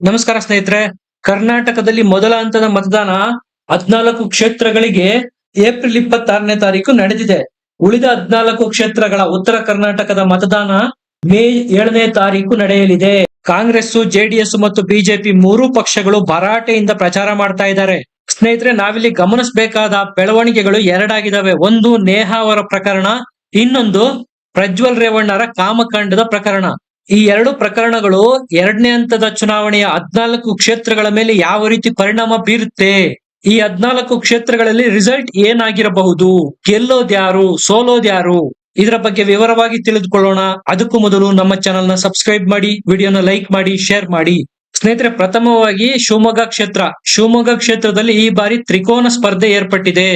ನಮಸ್ಕಾರ ಸ್ನೇಹಿತರೆ, ಕರ್ನಾಟಕದಲ್ಲಿ ಮೊದಲ ಹಂತದ ಮತದಾನ ಹದ್ನಾಲ್ಕು ಕ್ಷೇತ್ರಗಳಿಗೆ ಏಪ್ರಿಲ್ ಇಪ್ಪತ್ತಾರನೇ ತಾರೀಕು ನಡೆದಿದೆ. ಉಳಿದ ಹದ್ನಾಲ್ಕು ಕ್ಷೇತ್ರಗಳ ಉತ್ತರ ಕರ್ನಾಟಕದ ಮತದಾನ ಮೇ ಏಳನೇ ತಾರೀಕು ನಡೆಯಲಿದೆ. ಕಾಂಗ್ರೆಸ್ ಜೆಡಿಎಸ್ ಮತ್ತು ಬಿಜೆಪಿ ಮೂರೂ ಪಕ್ಷಗಳು ಭರಾಟೆಯಿಂದ ಪ್ರಚಾರ ಮಾಡ್ತಾ ಇದ್ದಾರೆ. ಸ್ನೇಹಿತರೆ, ನಾವಿಲ್ಲಿ ಗಮನಿಸಬೇಕಾದ ಬೆಳವಣಿಗೆಗಳು ಎರಡಾಗಿದ್ದಾವೆ ಒಂದು ನೇಹಾ ಅವರ ಪ್ರಕರಣ, ಇನ್ನೊಂದು ಪ್ರಜ್ವಲ್ ರೇವಣ್ಣರ ಕಾಮಕಾಂಡದ ಪ್ರಕರಣ. ಈ ಎರಡು ಪ್ರಕರಣಗಳು ಎರಡನೇ ಹಂತದ ಚುನಾವಣೆಯ ಹದ್ನಾಲ್ಕು ಕ್ಷೇತ್ರಗಳ ಮೇಲೆ ಯಾವ ರೀತಿ ಪರಿಣಾಮ ಬೀರುತ್ತೆ? ಈ ಹದ್ನಾಲ್ಕು ಕ್ಷೇತ್ರಗಳಲ್ಲಿ ರಿಸಲ್ಟ್ ಏನಾಗಿರಬಹುದು? ಗೆಲ್ಲೋದ್ಯಾರು ಸೋಲೋದ್ಯಾರು ಇದರ ಬಗ್ಗೆ ವಿವರವಾಗಿ ತಿಳಿದುಕೊಳ್ಳೋಣ. ಅದಕ್ಕೂ ಮೊದಲು ನಮ್ಮ ಚಾನೆಲ್ನ ಸಬ್ಸ್ಕ್ರೈಬ್ ಮಾಡಿ ವಿಡಿಯೋನ ಲೈಕ್ ಮಾಡಿ ಶೇರ್ ಮಾಡಿ. ಸ್ನೇಹಿತರೆ, ಪ್ರಥಮವಾಗಿ ಶಿವಮೊಗ್ಗ ಕ್ಷೇತ್ರ. ಶಿವಮೊಗ್ಗ ಕ್ಷೇತ್ರದಲ್ಲಿ ಈ ಬಾರಿ ತ್ರಿಕೋನ ಸ್ಪರ್ಧೆ ಏರ್ಪಟ್ಟಿದೆ.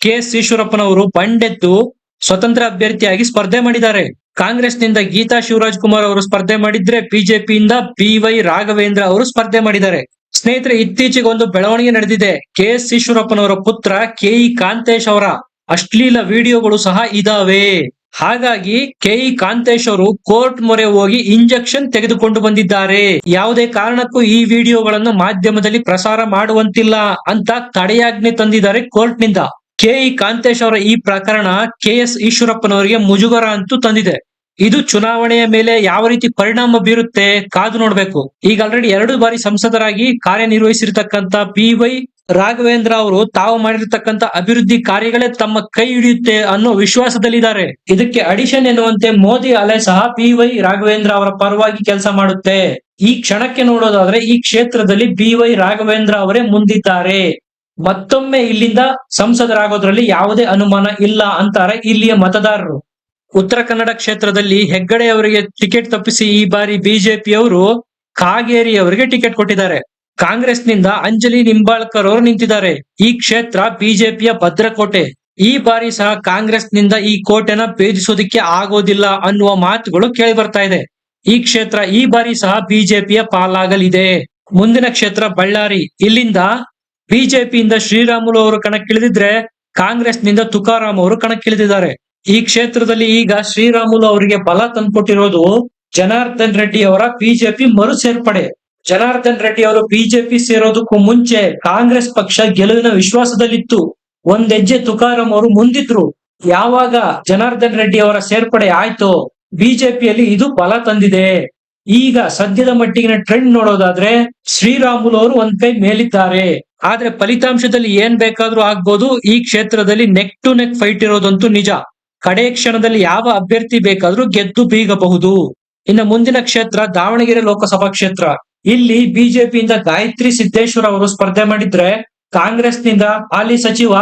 ಕೆ ಎಸ್ ಈಶ್ವರಪ್ಪನವರು ಬಂಡೆದ್ದು ಸ್ವತಂತ್ರ ಅಭ್ಯರ್ಥಿಯಾಗಿ ಸ್ಪರ್ಧೆ ಮಾಡಿದ್ದಾರೆ. ಕಾಂಗ್ರೆಸ್ನಿಂದ ಗೀತಾ ಶಿವರಾಜ್ ಕುಮಾರ್ ಅವರು ಸ್ಪರ್ಧೆ ಮಾಡಿದ್ರೆ ಬಿಜೆಪಿಯಿಂದ ಬಿ ವೈ ರಾಘವೇಂದ್ರ ಅವರು ಸ್ಪರ್ಧೆ ಮಾಡಿದ್ದಾರೆ. ಸ್ನೇಹಿತರೆ, ಇತ್ತೀಚೆಗೆ ಒಂದು ಬೆಳವಣಿಗೆ ನಡೆದಿದೆ. ಕೆ ಎಸ್ ಈಶ್ವರಪ್ಪನವರ ಪುತ್ರ ಕೆ ಇ ಕಾಂತೇಶ್ ಅವರ ಅಶ್ಲೀಲ ವಿಡಿಯೋಗಳು ಸಹ ಇದಾವೆ. ಹಾಗಾಗಿ ಕೆ ಇ ಕಾಂತೇಶ್ ಅವರು ಕೋರ್ಟ್ ಮೊರೆ ಹೋಗಿ ಇಂಜೆಕ್ಷನ್ ತೆಗೆದುಕೊಂಡು ಬಂದಿದ್ದಾರೆ. ಯಾವುದೇ ಕಾರಣಕ್ಕೂ ಈ ವಿಡಿಯೋಗಳನ್ನು ಮಾಧ್ಯಮದಲ್ಲಿ ಪ್ರಸಾರ ಮಾಡುವಂತಿಲ್ಲ ಅಂತ ತಡೆಯಾಜ್ಞೆ ತಂದಿದ್ದಾರೆ ಕೋರ್ಟ್ ಕೆ ಇ ಕಾಂತೇಶ್ ಅವರ ಈ ಪ್ರಕರಣ ಕೆ ಎಸ್ ಈಶ್ವರಪ್ಪನವರಿಗೆ ಮುಜುಗರ ಅಂತೂ ತಂದಿದೆ. ಇದು ಚುನಾವಣೆಯ ಮೇಲೆ ಯಾವ ರೀತಿ ಪರಿಣಾಮ ಬೀರುತ್ತೆ ಕಾದು ನೋಡ್ಬೇಕು. ಈಗ ಆಲ್ರೆಡಿ ಎರಡು ಬಾರಿ ಸಂಸದರಾಗಿ ಕಾರ್ಯನಿರ್ವಹಿಸಿರ್ತಕ್ಕಂತ ಪಿ ವೈ ರಾಘವೇಂದ್ರ ಅವರು ತಾವು ಮಾಡಿರ್ತಕ್ಕಂತ ಅಭಿವೃದ್ಧಿ ಕಾರ್ಯಗಳೇ ತಮ್ಮ ಕೈ ಹಿಡಿಯುತ್ತೆ ಅನ್ನೋ ವಿಶ್ವಾಸದಲ್ಲಿದ್ದಾರೆ. ಇದಕ್ಕೆ ಅಡಿಷನ್ ಎನ್ನುವಂತೆ ಮೋದಿ, ಅಲೆ ಸಹ ಪಿ ವೈ ರಾಘವೇಂದ್ರ ಅವರ ಪರವಾಗಿ ಕೆಲಸ ಮಾಡುತ್ತೆ. ಈ ಕ್ಷಣಕ್ಕೆ ನೋಡೋದಾದ್ರೆ ಈ ಕ್ಷೇತ್ರದಲ್ಲಿ ಬಿ ವೈ ರಾಘವೇಂದ್ರ ಅವರೇ ಮುಂದಿದ್ದಾರೆ. ಮತ್ತೊಮ್ಮೆ ಇಲ್ಲಿಂದ ಸಂಸದರಾಗೋದ್ರಲ್ಲಿ ಯಾವುದೇ ಅನುಮಾನ ಇಲ್ಲ ಅಂತಾರೆ ಇಲ್ಲಿಯ ಮತದಾರರು. ಉತ್ತರ ಕನ್ನಡ ಕ್ಷೇತ್ರದಲ್ಲಿ ಹೆಗ್ಗಡೆ ಅವರಿಗೆ ಟಿಕೆಟ್ ತಪ್ಪಿಸಿ ಈ ಬಾರಿ ಬಿಜೆಪಿಯವರು ಕಾಗೇರಿ ಅವರಿಗೆ ಟಿಕೆಟ್ ಕೊಟ್ಟಿದ್ದಾರೆ. ಕಾಂಗ್ರೆಸ್ನಿಂದ ಅಂಜಲಿ ನಿಂಬಾಳ್ಕರ್ ಅವರು ನಿಂತಿದ್ದಾರೆ. ಈ ಕ್ಷೇತ್ರ ಬಿಜೆಪಿಯ ಭದ್ರಕೋಟೆ. ಈ ಬಾರಿ ಸಹ ಕಾಂಗ್ರೆಸ್ನಿಂದ ಈ ಕೋಟೆನ ಭೇದಿಸೋದಕ್ಕೆ ಆಗೋದಿಲ್ಲ ಅನ್ನುವ ಮಾತುಗಳು ಕೇಳಿ ಬರ್ತಾ ಇದೆ. ಈ ಕ್ಷೇತ್ರ ಈ ಬಾರಿ ಸಹ ಬಿಜೆಪಿಯ ಪಾಲಾಗಲಿದೆ. ಮುಂದಿನ ಕ್ಷೇತ್ರ ಬಳ್ಳಾರಿ. ಇಲ್ಲಿಂದ ಬಿಜೆಪಿಯಿಂದ ಶ್ರೀರಾಮುಲು ಅವರು ಕಣಕ್ಕಿಳಿದಿದ್ರೆ ಕಾಂಗ್ರೆಸ್ನಿಂದ ತುಕಾರಾಮ್ ಅವರು ಕಣಕ್ಕಿಳಿದಿದ್ದಾರೆ. ಈ ಕ್ಷೇತ್ರದಲ್ಲಿ ಈಗ ಶ್ರೀರಾಮುಲು ಅವರಿಗೆ ಬಲ ತಂದ್ಕೊಟ್ಟಿರೋದು ಜನಾರ್ದನ್ ರೆಡ್ಡಿ ಅವರ ಬಿಜೆಪಿ ಮರು ಸೇರ್ಪಡೆ ಜನಾರ್ದನ್ ರೆಡ್ಡಿ ಅವರು ಬಿಜೆಪಿ ಸೇರೋದಕ್ಕೂ ಮುಂಚೆ ಕಾಂಗ್ರೆಸ್ ಪಕ್ಷ ಗೆಲುವಿನ ವಿಶ್ವಾಸದಲ್ಲಿತ್ತು. ಒಂದ್ ಹೆಜ್ಜೆ ತುಕಾರಾಮ್ ಅವರು ಮುಂದಿದ್ರು. ಯಾವಾಗ ಜನಾರ್ದನ್ ರೆಡ್ಡಿ ಅವರ ಸೇರ್ಪಡೆ ಆಯ್ತು ಬಿಜೆಪಿಯಲ್ಲಿ ಇದು ಬಲ ತಂದಿದೆ. ಈಗ ಸದ್ಯದ ಮಟ್ಟಿಗಿನ ಟ್ರೆಂಡ್ ನೋಡೋದಾದ್ರೆ ಶ್ರೀರಾಮುಲು ಅವರು ಒಂದ್ ಕೈ ಮೇಲಿದ್ದಾರೆ. ಆದ್ರೆ ಫಲಿತಾಂಶದಲ್ಲಿ ಏನ್ ಬೇಕಾದ್ರೂ ಆಗ್ಬೋದು. ಈ ಕ್ಷೇತ್ರದಲ್ಲಿ ನೆಕ್ ಟು ನೆಕ್ ಫೈಟ್ ಇರೋದಂತೂ ನಿಜ. ಕಡೆ ಕ್ಷಣದಲ್ಲಿ ಯಾವ ಅಭ್ಯರ್ಥಿ ಬೇಕಾದ್ರೂ ಗೆದ್ದು ಬೀಗಬಹುದು. ಇನ್ನು ಮುಂದಿನ ಕ್ಷೇತ್ರ ದಾವಣಗೆರೆ ಲೋಕಸಭಾ ಕ್ಷೇತ್ರ. ಇಲ್ಲಿ ಬಿಜೆಪಿಯಿಂದ ಗಾಯತ್ರಿ ಸಿದ್ದೇಶ್ವರ ಅವರು ಸ್ಪರ್ಧೆ ಮಾಡಿದ್ರೆ ಕಾಂಗ್ರೆಸ್ನಿಂದ ಹಾಲಿ ಸಚಿವ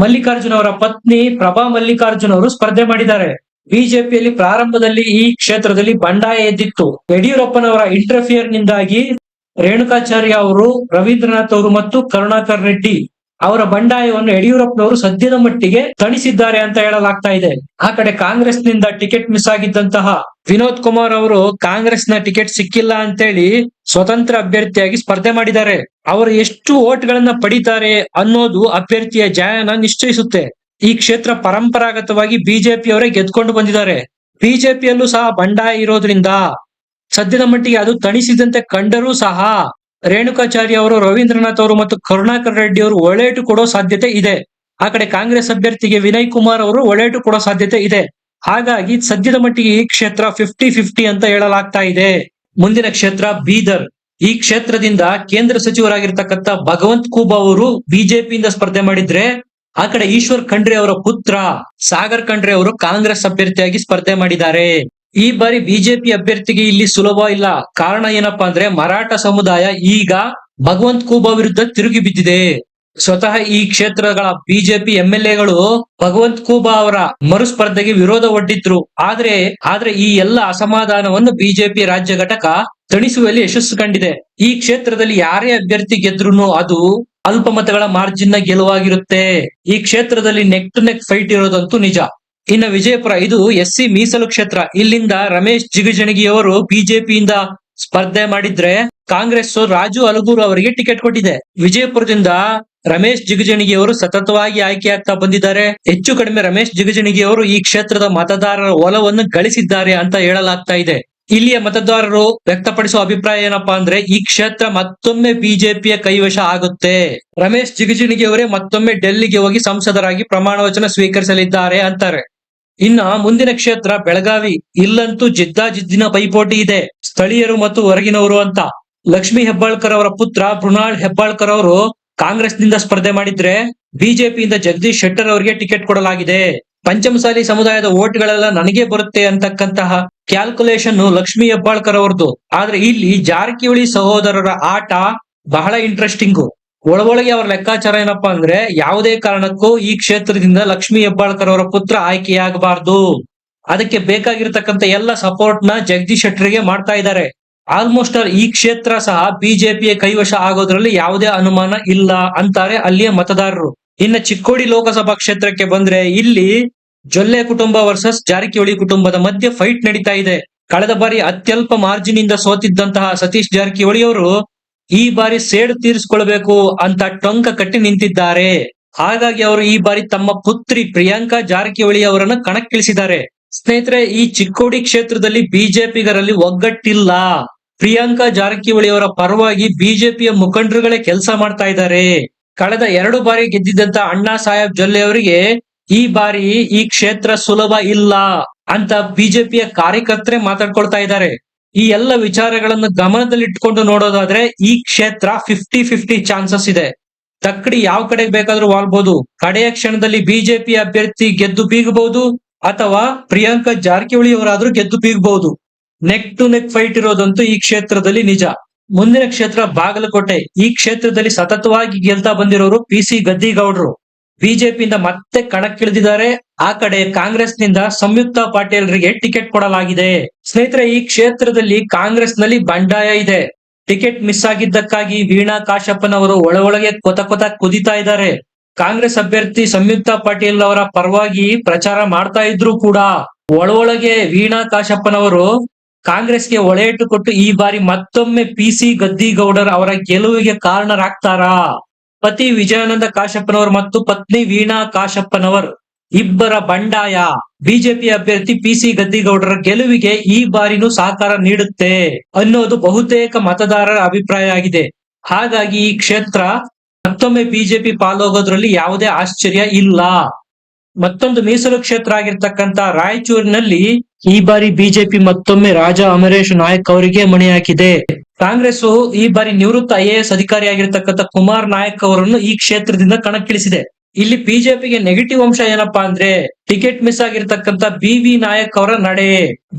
ಮಲ್ಲಿಕಾರ್ಜುನ ಅವರ ಪತ್ನಿ ಪ್ರಭಾ ಮಲ್ಲಿಕಾರ್ಜುನ ಅವರು ಸ್ಪರ್ಧೆ ಮಾಡಿದ್ದಾರೆ. ಬಿಜೆಪಿಯಲ್ಲಿ ಪ್ರಾರಂಭದಲ್ಲಿ ಈ ಕ್ಷೇತ್ರದಲ್ಲಿ ಬಂಡಾಯ ಎದ್ದಿತ್ತು. ಯಡಿಯೂರಪ್ಪನವರ ಇಂಟರ್ಫಿಯರ್ ನಿಂದಾಗಿ ರೇಣುಕಾಚಾರ್ಯ ಅವರು, ರವೀಂದ್ರನಾಥ್ ಅವರು ಮತ್ತು ಕರುಣಾಕರ್ ರೆಡ್ಡಿ ಅವರ ಬಂಡಾಯವನ್ನು ಯಡಿಯೂರಪ್ಪನವರು ಸದ್ಯದ ಮಟ್ಟಿಗೆ ತಣಿಸಿದ್ದಾರೆ ಅಂತ ಹೇಳಲಾಗ್ತಾ ಇದೆ. ಆ ಕಡೆ ಕಾಂಗ್ರೆಸ್ನಿಂದ ಟಿಕೆಟ್ ಮಿಸ್ ಆಗಿದ್ದಂತಹ ವಿನೋದ್ ಕುಮಾರ್ ಅವರು ಕಾಂಗ್ರೆಸ್ನ ಟಿಕೆಟ್ ಸಿಕ್ಕಿಲ್ಲ ಅಂತೇಳಿ ಸ್ವತಂತ್ರ ಅಭ್ಯರ್ಥಿಯಾಗಿ ಸ್ಪರ್ಧೆ ಮಾಡಿದ್ದಾರೆ. ಅವರು ಎಷ್ಟು ಓಟ್ಗಳನ್ನ ಪಡಿತಾರೆ ಅನ್ನೋದು ಅಭ್ಯರ್ಥಿಯ ಜಯನ ನಿಶ್ಚಯಿಸುತ್ತೆ. ಈ ಕ್ಷೇತ್ರ ಪರಂಪರಾಗತವಾಗಿ ಬಿಜೆಪಿಯವರೇ ಗೆದ್ಕೊಂಡು ಬಂದಿದ್ದಾರೆ. ಬಿಜೆಪಿಯಲ್ಲೂ ಸಹ ಬಂಡಾಯ ಇರೋದ್ರಿಂದ ಸದ್ಯದ ಮಟ್ಟಿಗೆ ಅದು ತಣಿಸಿದಂತೆ ಕಂಡರೂ ಸಹ ರೇಣುಕಾಚಾರ್ಯ ಅವರು, ರವೀಂದ್ರನಾಥ್ ಅವರು ಮತ್ತು ಕರುಣಾಕರ್ ರೆಡ್ಡಿ ಅವರು ಒಳೇಟು ಕೊಡೋ ಸಾಧ್ಯತೆ ಇದೆ. ಆ ಕಡೆ ಕಾಂಗ್ರೆಸ್ ಅಭ್ಯರ್ಥಿಗೆ ವಿನಯ್ ಕುಮಾರ್ ಅವರು ಒಳೇಟು ಕೊಡೋ ಸಾಧ್ಯತೆ ಇದೆ. ಹಾಗಾಗಿ ಸದ್ಯದ ಮಟ್ಟಿಗೆ ಈ ಕ್ಷೇತ್ರ ಫಿಫ್ಟಿ ಫಿಫ್ಟಿ ಅಂತ ಹೇಳಲಾಗ್ತಾ ಇದೆ. ಮುಂದಿನ ಕ್ಷೇತ್ರ ಬೀದರ್. ಈ ಕ್ಷೇತ್ರದಿಂದ ಕೇಂದ್ರ ಸಚಿವರಾಗಿರ್ತಕ್ಕಂಥ ಭಗವಂತ್ ಖೂಬ್ ಅವರು ಬಿಜೆಪಿಯಿಂದ ಸ್ಪರ್ಧೆ ಮಾಡಿದ್ರೆ ಆ ಕಡೆ ಈಶ್ವರ್ ಖಂಡ್ರೆ ಅವರ ಪುತ್ರ, ಸಾಗರ್ ಖಂಡ್ರೆ ಅವರು ಕಾಂಗ್ರೆಸ್ ಅಭ್ಯರ್ಥಿಯಾಗಿ ಸ್ಪರ್ಧೆ ಮಾಡಿದ್ದಾರೆ. ಈ ಬಾರಿ ಬಿಜೆಪಿ ಅಭ್ಯರ್ಥಿಗೆ ಇಲ್ಲಿ ಸುಲಭ ಇಲ್ಲ. ಕಾರಣ ಏನಪ್ಪಾ ಅಂದ್ರೆ ಮರಾಠ ಸಮುದಾಯ ಈಗ ಭಗವಂತ್ ಕೂಬ ವಿರುದ್ಧ ತಿರುಗಿ ಬಿದ್ದಿದೆ. ಸ್ವತಃ ಈ ಕ್ಷೇತ್ರಗಳ ಬಿಜೆಪಿ ಎಂ ಎಲ್ ಎಗಳು ಭಗವಂತ್ ಕೂಬಾ ಅವರ ಮರುಸ್ಪರ್ಧೆಗೆ ವಿರೋಧ ಒಡ್ಡಿದ್ರು. ಆದ್ರೆ ಆದ್ರೆ ಈ ಎಲ್ಲ ಅಸಮಾಧಾನವನ್ನು ಬಿಜೆಪಿ ರಾಜ್ಯ ಘಟಕ ತಣಿಸುವಲ್ಲಿ ಯಶಸ್ಸು ಕಂಡಿದೆ. ಈ ಕ್ಷೇತ್ರದಲ್ಲಿ ಯಾರೇ ಅಭ್ಯರ್ಥಿ ಗೆದ್ರು ಅದು ಅಲ್ಪ ಮತಗಳ ಮಾರ್ಜಿನ್ನ ಗೆಲುವಾಗಿರುತ್ತೆ. ಈ ಕ್ಷೇತ್ರದಲ್ಲಿ ನೆಕ್ ಟು ನೆಕ್ ಫೈಟ್ ಇರೋದಂತೂ ನಿಜ. ಇನ್ನು ವಿಜಯಪುರ, ಇದು ಎಸ್ ಸಿ ಮೀಸಲು ಕ್ಷೇತ್ರ. ಇಲ್ಲಿಂದ ರಮೇಶ್ ಜಿಗಜಣಗಿಯವರು ಬಿಜೆಪಿಯಿಂದ ಸ್ಪರ್ಧೆ ಮಾಡಿದ್ರೆ ಕಾಂಗ್ರೆಸ್ ರಾಜು ಅಲಗೂರು ಅವರಿಗೆ ಟಿಕೆಟ್ ಕೊಟ್ಟಿದೆ. ವಿಜಯಪುರದಿಂದ ರಮೇಶ್ ಜಿಗಜಣಗಿಯವರು ಸತತವಾಗಿ ಆಯ್ಕೆಯಾಗ್ತಾ ಬಂದಿದ್ದಾರೆ. ಹೆಚ್ಚು ಕಡಿಮೆ ರಮೇಶ್ ಜಿಗಜಣಗಿಯವರು ಈ ಕ್ಷೇತ್ರದ ಮತದಾರರ ಒಲವನ್ನು ಗಳಿಸಿದ್ದಾರೆ ಅಂತ ಹೇಳಲಾಗ್ತಾ ಇದೆ. ಇಲ್ಲಿಯ ಮತದಾರರು ವ್ಯಕ್ತಪಡಿಸುವ ಅಭಿಪ್ರಾಯ ಏನಪ್ಪಾ ಅಂದ್ರೆ, ಈ ಕ್ಷೇತ್ರ ಮತ್ತೊಮ್ಮೆ ಬಿಜೆಪಿಯ ಕೈವಶ ಆಗುತ್ತೆ. ರಮೇಶ್ ಜಿಗಜಿಣಗಿ ಅವರೇ ಮತ್ತೊಮ್ಮೆ ಡೆಲ್ಲಿಗೆ ಹೋಗಿ ಸಂಸದರಾಗಿ ಪ್ರಮಾಣ ವಚನ ಸ್ವೀಕರಿಸಲಿದ್ದಾರೆ ಅಂತಾರೆ. ಇನ್ನ ಮುಂದಿನ ಕ್ಷೇತ್ರ ಬೆಳಗಾವಿ. ಇಲ್ಲಂತೂ ಜಿದ್ದಾಜಿದ್ದಿನ ಪೈಪೋಟಿ ಇದೆ. ಸ್ಥಳೀಯರು ಮತ್ತು ಹೊರಗಿನವರು ಅಂತ. ಲಕ್ಷ್ಮಿ ಹೆಬ್ಬಾಳ್ಕರ್ ಅವರ ಪುತ್ರ ಮೃಣಾಲ್ ಹೆಬ್ಬಾಳ್ಕರ್ ಅವರು ಕಾಂಗ್ರೆಸ್ನಿಂದ ಸ್ಪರ್ಧೆ ಮಾಡಿದ್ರೆ, ಬಿಜೆಪಿಯಿಂದ ಜಗದೀಶ್ ಶೆಟ್ಟರ್ ಅವರಿಗೆ ಟಿಕೆಟ್ ಕೊಡಲಾಗಿದೆ. ಪಂಚಮಸಾಲಿ ಸಮುದಾಯದ ಓಟ್ಗಳೆಲ್ಲ ನನಗೆ ಬರುತ್ತೆ ಅಂತಕ್ಕಂತಹ ಕ್ಯಾಲ್ಕುಲೇಷನ್ ಲಕ್ಷ್ಮಿ ಹೆಬ್ಬಾಳ್ಕರ್ ಅವರದು. ಆದ್ರೆ ಇಲ್ಲಿ ಜಾರಕಿಹೊಳಿ ಸಹೋದರರ ಆಟ ಬಹಳ ಇಂಟ್ರೆಸ್ಟಿಂಗು ಒಳಗೊಳಗೆ ಅವರ ಲೆಕ್ಕಾಚಾರ ಏನಪ್ಪಾ ಅಂದ್ರೆ ಯಾವುದೇ ಕಾರಣಕ್ಕೂ ಈ ಕ್ಷೇತ್ರದಿಂದ ಲಕ್ಷ್ಮಿ ಹೆಬ್ಬಾಳ್ಕರ್ ಅವರ ಪುತ್ರ ಆಯ್ಕೆಯಾಗಬಾರ್ದು. ಅದಕ್ಕೆ ಬೇಕಾಗಿರ್ತಕ್ಕಂಥ ಎಲ್ಲ ಸಪೋರ್ಟ್ನ ಜಗದೀಶ್ ಶೆಟ್ಟರ್ಗೆ ಮಾಡ್ತಾ ಇದ್ದಾರೆ. ಆಲ್ಮೋಸ್ಟ್ ಆಲ್ ಈ ಕ್ಷೇತ್ರ ಸಹ ಬಿಜೆಪಿಯ ಕೈವಶ ಆಗೋದ್ರಲ್ಲಿ ಯಾವುದೇ ಅನುಮಾನ ಇಲ್ಲ ಅಂತಾರೆ ಅಲ್ಲಿಯ ಮತದಾರರು. ಇನ್ನ ಚಿಕ್ಕೋಡಿ ಲೋಕಸಭಾ ಕ್ಷೇತ್ರಕ್ಕೆ ಬಂದ್ರೆ ಇಲ್ಲಿ ಜೊಲ್ಲೆ ಕುಟುಂಬ ವರ್ಸಸ್ ಜಾರಕಿಹೊಳಿ ಕುಟುಂಬದ ಮಧ್ಯೆ ಫೈಟ್ ನಡೀತಾ ಇದೆ. ಕಳೆದ ಬಾರಿ ಅತ್ಯಲ್ಪ ಮಾರ್ಜಿನ್ ಇಂದ ಸೋತಿದ್ದಂತಹ ಸತೀಶ್ ಜಾರಕಿಹೊಳಿ ಅವರು ಈ ಬಾರಿ ಸೇಡು ತೀರಿಸಿಕೊಳ್ಬೇಕು ಅಂತ ಟೊಂಕ ಕಟ್ಟಿ ನಿಂತಿದ್ದಾರೆ. ಹಾಗಾಗಿ ಅವರು ಈ ಬಾರಿ ತಮ್ಮ ಪುತ್ರಿ ಪ್ರಿಯಾಂಕಾ ಜಾರಕಿಹೊಳಿ ಅವರನ್ನು ಕಣಕ್ಕಿಳಿಸಿದ್ದಾರೆ. ಸ್ನೇಹಿತರೆ, ಈ ಚಿಕ್ಕೋಡಿ ಕ್ಷೇತ್ರದಲ್ಲಿ ಬಿಜೆಪಿಗರಲ್ಲಿ ಒಗ್ಗಟ್ಟಿಲ್ಲ. ಪ್ರಿಯಾಂಕಾ ಜಾರಕಿಹೊಳಿ ಅವರ ಪರವಾಗಿ ಬಿಜೆಪಿಯ ಮುಖಂಡರುಗಳೇ ಕೆಲಸ ಮಾಡ್ತಾ ಇದ್ದಾರೆ. ಕಳೆದ ಎರಡು ಬಾರಿ ಗೆದ್ದಿದ್ದಂತ ಅಣ್ಣಾ ಸಾಹೇಬ್ ಜೊಲ್ಲೆ ಅವರಿಗೆ ಈ ಬಾರಿ ಈ ಕ್ಷೇತ್ರ ಸುಲಭ ಇಲ್ಲ ಅಂತ ಬಿಜೆಪಿಯ ಕಾರ್ಯಕರ್ತರೆ ಮಾತಾಡ್ಕೊಳ್ತಾ ಇದ್ದಾರೆ. ಈ ಎಲ್ಲ ವಿಚಾರಗಳನ್ನು ಗಮನದಲ್ಲಿಟ್ಕೊಂಡು ನೋಡೋದಾದ್ರೆ ಈ ಕ್ಷೇತ್ರ ಫಿಫ್ಟಿ ಫಿಫ್ಟಿ ಚಾನ್ಸಸ್ ಇದೆ. ತಕ್ಕಡಿ ಯಾವ ಕಡೆ ಬೇಕಾದ್ರೂ ವಾಲ್ಬಹುದು ಕಡೆಯ ಕ್ಷಣದಲ್ಲಿ ಬಿಜೆಪಿ ಅಭ್ಯರ್ಥಿ ಗೆದ್ದು ಬೀಗಬಹುದು ಅಥವಾ ಪ್ರಿಯಾಂಕಾ ಜಾರಕಿಹೊಳಿ ಅವರಾದ್ರೂ ಗೆದ್ದು ಬೀಗಬಹುದು. ನೆಕ್ ಟು ನೆಕ್ ಫೈಟ್ ಇರೋದಂತೂ ಈ ಕ್ಷೇತ್ರದಲ್ಲಿ ನಿಜ. ಮುಂದಿನ ಕ್ಷೇತ್ರ ಬಾಗಲಕೋಟೆ. ಈ ಕ್ಷೇತ್ರದಲ್ಲಿ ಸತತವಾಗಿ ಗೆಲ್ತಾ ಬಂದಿರೋರು ಪಿ ಸಿ ಗದ್ದಿಗೌಡರು. ಬಿಜೆಪಿಯಿಂದ ಮತ್ತೆ ಕಣಕ್ಕಿಳಿದಿದ್ದಾರೆ. ಆ ಕಡೆ ಕಾಂಗ್ರೆಸ್ನಿಂದ ಸಂಯುಕ್ತ ಪಾಟೀಲ್ರಿಗೆ ಟಿಕೆಟ್ ಕೊಡಲಾಗಿದೆ. ಸ್ನೇಹಿತರೆ, ಈ ಕ್ಷೇತ್ರದಲ್ಲಿ ಕಾಂಗ್ರೆಸ್ನಲ್ಲಿ ಬಂಡಾಯ ಇದೆ. ಟಿಕೆಟ್ ಮಿಸ್ ಆಗಿದ್ದಕ್ಕಾಗಿ ವೀಣಾ ಕಾಶಪ್ಪನವರು ಒಳ ಒಳಗೆ ಕೊತ ಕೊತ ಕುದಿತಾ ಇದ್ದಾರೆ. ಕಾಂಗ್ರೆಸ್ ಅಭ್ಯರ್ಥಿ ಸಂಯುಕ್ತ ಪಾಟೀಲ್ ಅವರ ಪರವಾಗಿ ಪ್ರಚಾರ ಮಾಡ್ತಾ ಇದ್ರು ಕೂಡ ಒಳ ಒಳಗೆ ವೀಣಾ ಕಾಶಪ್ಪನವರು ಕಾಂಗ್ರೆಸ್ಗೆ ಒಳೇಟು ಕೊಟ್ಟು ಈ ಬಾರಿ ಮತ್ತೊಮ್ಮೆ ಪಿ ಸಿ ಗದ್ದಿಗೌಡರ್ ಅವರ ಗೆಲುವಿಗೆ ಕಾರಣರಾಗ್ತಾರಾ? ಪತಿ ವಿಜಯಾನಂದ ಕಾಶಪ್ಪನವರು ಮತ್ತು ಪತ್ನಿ ವೀಣಾ ಕಾಶಪ್ಪನವರ್. ಇಬ್ಬರ ಬಂಡಾಯ. ಬಿಜೆಪಿ ಅಭ್ಯರ್ಥಿ ಪಿ ಸಿ ಗದ್ದಿಗೌಡರ ಗೆಲುವಿಗೆ ಈ ಬಾರಿನೂ ಸಹಕಾರ ನೀಡುತ್ತೆ ಅನ್ನೋದು ಬಹುತೇಕ ಮತದಾರರ ಅಭಿಪ್ರಾಯ ಆಗಿದೆ. ಹಾಗಾಗಿ ಈ ಕ್ಷೇತ್ರ ಮತ್ತೊಮ್ಮೆ ಬಿಜೆಪಿ ಪಾಲೋಗೋದ್ರಲ್ಲಿ ಯಾವುದೇ ಆಶ್ಚರ್ಯ ಇಲ್ಲ. ಮತ್ತೊಂದು ಮೀಸಲು ಕ್ಷೇತ್ರ ಆಗಿರ್ತಕ್ಕಂತ ರಾಯಚೂರಿನಲ್ಲಿ ಈ ಬಾರಿ ಬಿಜೆಪಿ ಮತ್ತೊಮ್ಮೆ ರಾಜಾ ಅಮರೇಶ್ ನಾಯಕ್ ಅವರಿಗೆ ಮಣೆ ಹಾಕಿದೆ. ಕಾಂಗ್ರೆಸ್ ಈ ಬಾರಿ ನಿವೃತ್ತ ಐಎಎಸ್ ಅಧಿಕಾರಿಯಾಗಿರ್ತಕ್ಕಂಥ ಕುಮಾರ್ ನಾಯಕ್ ಅವರನ್ನು ಈ ಕ್ಷೇತ್ರದಿಂದ ಕಣಕ್ಕಿಳಿಸಿದೆ. ಇಲ್ಲಿ ಬಿಜೆಪಿಗೆ ನೆಗೆಟಿವ್ ಅಂಶ ಏನಪ್ಪಾ ಅಂದ್ರೆ ಟಿಕೆಟ್ ಮಿಸ್ ಆಗಿರ್ತಕ್ಕಂಥ ಬಿ ವಿ ನಾಯಕ್ ಅವರ ನಡೆ.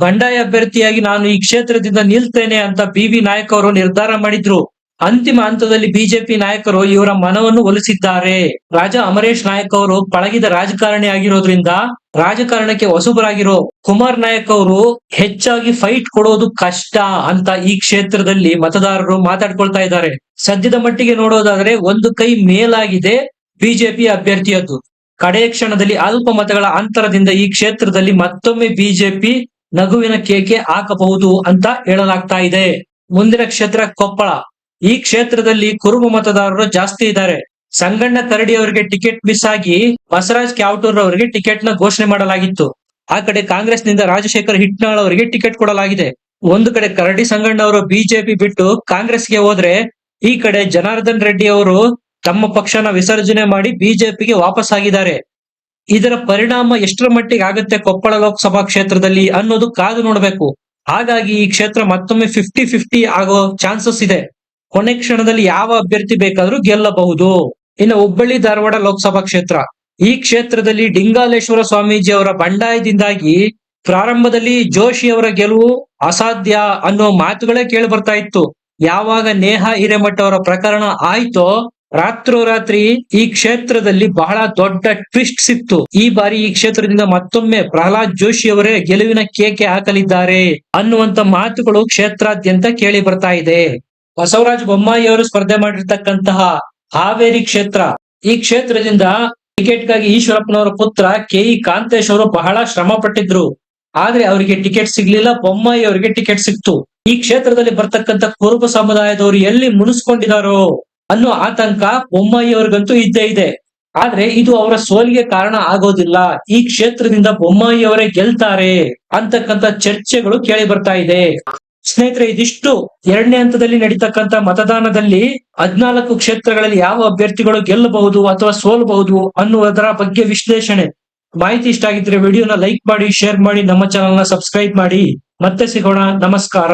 ಬಂಡಾಯ ಅಭ್ಯರ್ಥಿಯಾಗಿ ನಾನು ಈ ಕ್ಷೇತ್ರದಿಂದ ನಿಲ್ತೇನೆ ಅಂತ ಬಿ ವಿ ನಾಯಕ್ ಅವರು ನಿರ್ಧಾರ ಮಾಡಿದ್ರು. ಅಂತಿಮ ಹಂತದಲ್ಲಿ ಬಿಜೆಪಿ ನಾಯಕರು ಇವರ ಮನವನ್ನು ಒಲಿಸಿದ್ದಾರೆ. ರಾಜಾ ಅಮರೇಶ್ ನಾಯಕ್ ಅವರು ಪಳಗಿದ ರಾಜಕಾರಣಿ ಆಗಿರೋದ್ರಿಂದ ರಾಜಕಾರಣಕ್ಕೆ ಹೊಸಬರಾಗಿರೋ ಕುಮಾರ್ ನಾಯಕ್ ಅವರು ಹೆಚ್ಚಾಗಿ ಫೈಟ್ ಕೊಡೋದು ಕಷ್ಟ ಅಂತ ಈ ಕ್ಷೇತ್ರದಲ್ಲಿ ಮತದಾರರು ಮಾತಾಡ್ಕೊಳ್ತಾ ಇದ್ದಾರೆ. ಸದ್ಯದ ಮಟ್ಟಿಗೆ ನೋಡೋದಾದ್ರೆ ಒಂದು ಕೈ ಮೇಲಾಗಿದೆ ಬಿಜೆಪಿ ಅಭ್ಯರ್ಥಿಯದ್ದು. ಕಡೆಯ ಕ್ಷಣದಲ್ಲಿ ಅಲ್ಪ ಮತಗಳ ಅಂತರದಿಂದ ಈ ಕ್ಷೇತ್ರದಲ್ಲಿ ಮತ್ತೊಮ್ಮೆ ಬಿಜೆಪಿ ನಗುವಿನ ಕೇಕೆ ಹಾಕಬಹುದು ಅಂತ ಹೇಳಲಾಗ್ತಾ ಇದೆ. ಮುಂದಿನ ಕ್ಷೇತ್ರ ಕೊಪ್ಪಳ. ಈ ಕ್ಷೇತ್ರದಲ್ಲಿ ಕುರುಬ ಮತದಾರರು ಜಾಸ್ತಿ ಇದ್ದಾರೆ. ಸಂಗಣ್ಣ ಕರಡಿ ಅವರಿಗೆ ಟಿಕೆಟ್ ಮಿಸ್ ಆಗಿ ಬಸವರಾಜ್ ಕ್ಯಾವಟೂರ್ ಅವರಿಗೆ ಟಿಕೆಟ್ನ ಘೋಷಣೆ ಮಾಡಲಾಗಿತ್ತು. ಆ ಕಡೆ ಕಾಂಗ್ರೆಸ್ನಿಂದ ರಾಜಶೇಖರ್ ಹಿಟ್ನಾಳ್ ಅವರಿಗೆ ಟಿಕೆಟ್ ಕೊಡಲಾಗಿದೆ. ಒಂದು ಕಡೆ ಕರಡಿ ಸಂಗಣ್ಣ ಅವರು ಬಿಜೆಪಿ ಬಿಟ್ಟು ಕಾಂಗ್ರೆಸ್ಗೆ ಹೋದ್ರೆ ಈ ಕಡೆ ಜನಾರ್ದನ್ ರೆಡ್ಡಿ ಅವರು ತಮ್ಮ ಪಕ್ಷನ ವಿಸರ್ಜನೆ ಮಾಡಿ ಬಿಜೆಪಿಗೆ ವಾಪಸ್ ಆಗಿದ್ದಾರೆ ಇದರ ಪರಿಣಾಮ ಎಷ್ಟರ ಮಟ್ಟಿಗೆ ಆಗುತ್ತೆ ಕೊಪ್ಪಳ ಲೋಕಸಭಾ ಕ್ಷೇತ್ರದಲ್ಲಿ ಅನ್ನೋದು ಕಾದು ನೋಡಬೇಕು. ಹಾಗಾಗಿ ಈ ಕ್ಷೇತ್ರ ಮತ್ತೊಮ್ಮೆ ಫಿಫ್ಟಿ ಫಿಫ್ಟಿ ಆಗೋ ಚಾನ್ಸಸ್ ಇದೆ. ಕೊನೆ ಕ್ಷಣದಲ್ಲಿ ಯಾವ ಅಭ್ಯರ್ಥಿ ಬೇಕಾದ್ರೂ ಗೆಲ್ಲಬಹುದು. ಇನ್ನು ಹುಬ್ಬಳ್ಳಿ ಧಾರವಾಡ ಲೋಕಸಭಾ ಕ್ಷೇತ್ರ. ಈ ಕ್ಷೇತ್ರದಲ್ಲಿ ಡಿಂಗಾಲೇಶ್ವರ ಸ್ವಾಮೀಜಿ ಅವರ ಬಂಡಾಯದಿಂದಾಗಿ ಪ್ರಾರಂಭದಲ್ಲಿ ಜೋಶಿ ಅವರ ಗೆಲುವು ಅಸಾಧ್ಯ ಅನ್ನೋ ಮಾತುಗಳೇ ಕೇಳಿ ಬರ್ತಾ ಇತ್ತು. ಯಾವಾಗ ನೇಹ ಹಿರೇಮಠ ಅವರ ಪ್ರಕರಣ ಆಯ್ತೋ ರಾತ್ರೋರಾತ್ರಿ ಈ ಕ್ಷೇತ್ರದಲ್ಲಿ ಬಹಳ ದೊಡ್ಡ ಟ್ವಿಸ್ಟ್ ಸಿಕ್ತು. ಈ ಬಾರಿ ಈ ಕ್ಷೇತ್ರದಿಂದ ಮತ್ತೊಮ್ಮೆ ಪ್ರಹ್ಲಾದ್ ಜೋಶಿ ಅವರೇ ಗೆಲುವಿನ ಕೇಕೆ ಹಾಕಲಿದ್ದಾರೆ ಅನ್ನುವಂತ ಮಾತುಗಳು ಕ್ಷೇತ್ರಾದ್ಯಂತ ಕೇಳಿ ಬರ್ತಾ ಇದೆ. ಬಸವರಾಜ ಬೊಮ್ಮಾಯಿ ಅವರು ಸ್ಪರ್ಧೆ ಮಾಡಿರ್ತಕ್ಕಂತಹ ಹಾವೇರಿ ಕ್ಷೇತ್ರ. ಈ ಕ್ಷೇತ್ರದಿಂದ ಟಿಕೆಟ್ಗಾಗಿ ಈಶ್ವರಪ್ಪನವರ ಪುತ್ರ ಕೆ ಇ ಕಾಂತೇಶ್ ಅವರು ಬಹಳ ಶ್ರಮ ಪಟ್ಟಿದ್ರು. ಆದ್ರೆ ಅವರಿಗೆ ಟಿಕೆಟ್ ಸಿಗ್ಲಿಲ್ಲ, ಬೊಮ್ಮಾಯಿ ಅವರಿಗೆ ಟಿಕೆಟ್ ಸಿಕ್ತು. ಈ ಕ್ಷೇತ್ರದಲ್ಲಿ ಬರ್ತಕ್ಕಂತ ಕುರುಬ ಸಮುದಾಯದವರು ಎಲ್ಲಿ ಮುನಿಸ್ಕೊಂಡಿದಾರೋ ಅನ್ನೋ ಆತಂಕ ಬೊಮ್ಮಾಯಿ ಅವ್ರಿಗಂತೂ ಇದ್ದೇ ಇದೆ. ಆದ್ರೆ ಇದು ಅವರ ಸೋಲಿಗೆ ಕಾರಣ ಆಗೋದಿಲ್ಲ. ಈ ಕ್ಷೇತ್ರದಿಂದ ಬೊಮ್ಮಾಯಿ ಅವರೇ ಗೆಲ್ತಾರೆ ಅಂತಕ್ಕಂತ ಚರ್ಚೆಗಳು ಕೇಳಿ ಬರ್ತಾ ಇದೆ. ಸ್ನೇಹಿತರೆ, ಇದಿಷ್ಟು ಎರಡನೇ ಹಂತದಲ್ಲಿ ನಡೀತಕ್ಕಂತ ಮತದಾನದಲ್ಲಿ ಹದ್ನಾಲ್ಕು ಕ್ಷೇತ್ರಗಳಲ್ಲಿ ಯಾವ ಅಭ್ಯರ್ಥಿಗಳು ಗೆಲ್ಲಬಹುದು ಅಥವಾ ಸೋಲಬಹುದು ಅನ್ನುವುದರ ಬಗ್ಗೆ ವಿಶ್ಲೇಷಣೆ. ಮಾಹಿತಿ ಇಷ್ಟ ಆಗಿದ್ರೆ ವಿಡಿಯೋನ ಲೈಕ್ ಮಾಡಿ, ಶೇರ್ ಮಾಡಿ, ನಮ್ಮ ಚಾನೆಲ್ನ ಸಬ್ಸ್ಕ್ರೈಬ್ ಮಾಡಿ. ಮತ್ತೆ ಸಿಗೋಣ. ನಮಸ್ಕಾರ.